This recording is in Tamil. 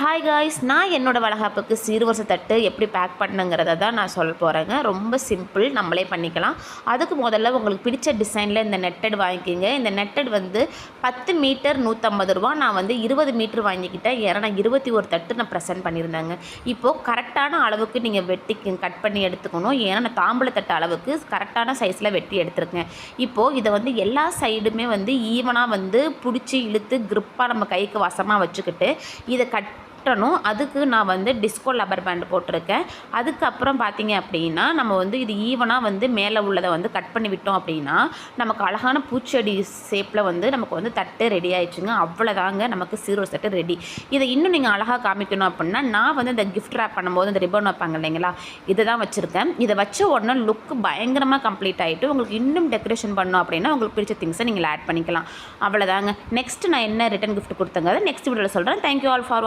ஹாய் காய்ஸ் நான் என்னோட வளகாப்புக்கு சீர்வரிசை தட்டு எப்படி பேக் பண்ணுங்கிறத தான் நான் சொல்ல போகிறேங்க ரொம்ப சிம்பிள் நம்மளே பண்ணிக்கலாம். அதுக்கு முதல்ல உங்களுக்கு பிடிச்ச டிசைனில் இந்த நெட்டட் வாங்கிக்கிங்க. இந்த நெட்டட் வந்து பத்து மீட்டர் நூற்றம்பது ரூபா. நான் வந்து இருபது மீட்டர் வாங்கிக்கிட்டேன். ஏன்னா நான் இருபத்தி ஒரு தட்டு நான் ப்ரெசென்ட் பண்ணியிருந்தேங்க. இப்போது கரெக்டான அளவுக்கு நீங்கள் வெட்டி கட் பண்ணி எடுத்துக்கணும். ஏன்னா நான் தாம்பூல தட்டு அளவுக்கு கரெக்டான சைஸில் வெட்டி எடுத்துருக்கேன். இப்போது இதை வந்து எல்லா சைடுமே வந்து ஈவனாக வந்து பிடிச்சி இழுத்து க்ரிப்பாக நம்ம கைக்கு வசமாக வச்சுக்கிட்டு இதை கட் கட்டணும். அதுக்கு நான் வந்து டிஸ்கோ லப்பர் பேண்ட் போட்டிருக்கேன். அதுக்கப்புறம் பார்த்தீங்க அப்படின்னா நம்ம வந்து இது ஈவனாக வந்து மேலே உள்ளதை வந்து கட் பண்ணி விட்டோம் அப்படின்னா நமக்கு அழகான பூச்செடி ஷேப்பில் வந்து நமக்கு வந்து தட்டு ரெடி ஆயிடுச்சுங்க. அவ்வளோதாங்க நமக்கு சீரோ செட்டு ரெடி இதை இன்னும் நீங்கள் அழகாக காமிக்கணும் அப்படின்னா நான் வந்து இந்த கிஃப்ட் ரேப் பண்ணும்போது இந்த ரிப்பன் வைப்பாங்க இல்லைங்களா? இதை தான் வச்சுருக்கேன். இதை வச்ச உடனே லுக் பயங்கரமாக கம்ப்ளீட் ஆகிட்டு உங்களுக்கு இன்னும் டெக்கரேஷன் பண்ணோம் அப்படின்னா உங்களுக்கு பிடிச்ச திங்ஸை நீங்கள் ஆட் பண்ணிக்கலாம். அவ்வளோதாங்க நெக்ஸ்ட் நான் என்ன ரிட்டன் கிஃப்ட் கொடுத்தங்க நெக்ஸ்ட் வீடியோவில் சொல்கிறேன் தேங்க்யூ ஆல் ஃபார்